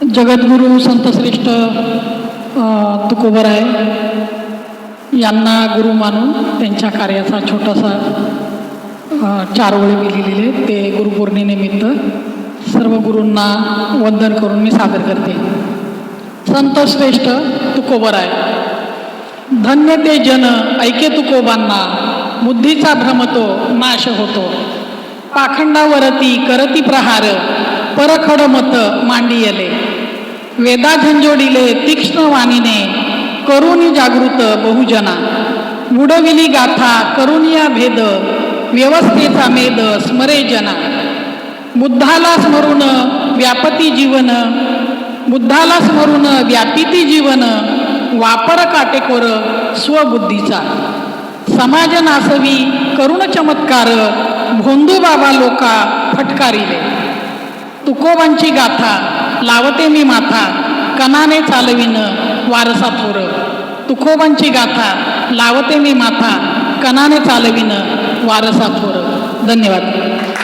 जगद्गुरू संतश्रेष्ठ तुकोबर आहे. यांना गुरु मानून त्यांच्या कार्याचा छोटासा चार ओळी मी लिहिलेले ते गुरुपौर्णिमेनिमित्त सर्व गुरूंना वंदन करून मी सादर करते. संतश्रेष्ठ तुकोबर आहे. धन्य ते जन ऐके तुकोबांना. बुद्धीचा भ्रमतो नाश होतो. पाखंडावरती करती प्रहार परखड मत मांडियले. वेदा झंजोडिले तीक्ष्ण वाणीने करुणी जागृत बहुजना. बुडविली गाथा करुणिया भेद व्यवस्थेचा मेद स्मरे जना बुद्धाला स्मरून व्यापती जीवन बुद्धाला स्मरून व्यापिती जीवन वापर काटेकोर स्वबुद्धीचा. समाज नासवी करुण चमत्कार भोंदू बाबा लोका फटकारिले. तुकोबांची गाथा लावते मी माथा. कणाने चालविन वारसा थोर तुकोबांची गाथा लावते मी माथा. कणाने चालविन वारसा थोर धन्यवाद.